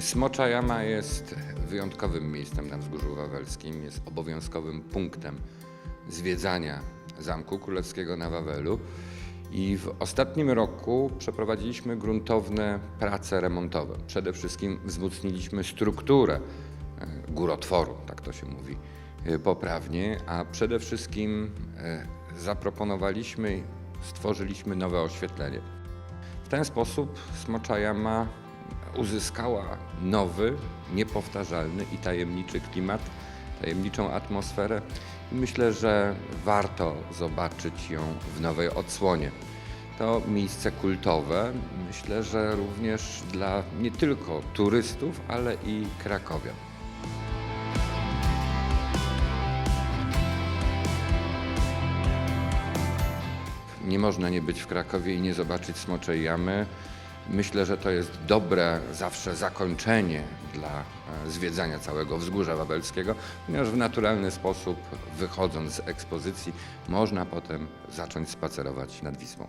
Smocza Jama jest wyjątkowym miejscem na Wzgórzu Wawelskim, jest obowiązkowym punktem zwiedzania Zamku Królewskiego na Wawelu. I w ostatnim roku przeprowadziliśmy gruntowne prace remontowe. Przede wszystkim wzmocniliśmy strukturę e, górotworu, tak to się mówi e, poprawnie, a przede wszystkim e, zaproponowaliśmy, stworzyliśmy nowe oświetlenie. W ten sposób Smocza Jama uzyskała nowy, niepowtarzalny i tajemniczy klimat, tajemniczą atmosferę myślę, że warto zobaczyć ją w nowej odsłonie. To miejsce kultowe, myślę, że również dla nie tylko turystów, ale i krakowian. Nie można nie być w Krakowie i nie zobaczyć Smoczej Jamy. Myślę, że to jest dobre zawsze zakończenie dla e, zwiedzania całego wzgórza wawelskiego, ponieważ w naturalny sposób, wychodząc z ekspozycji, można potem zacząć spacerować nad Wisłą.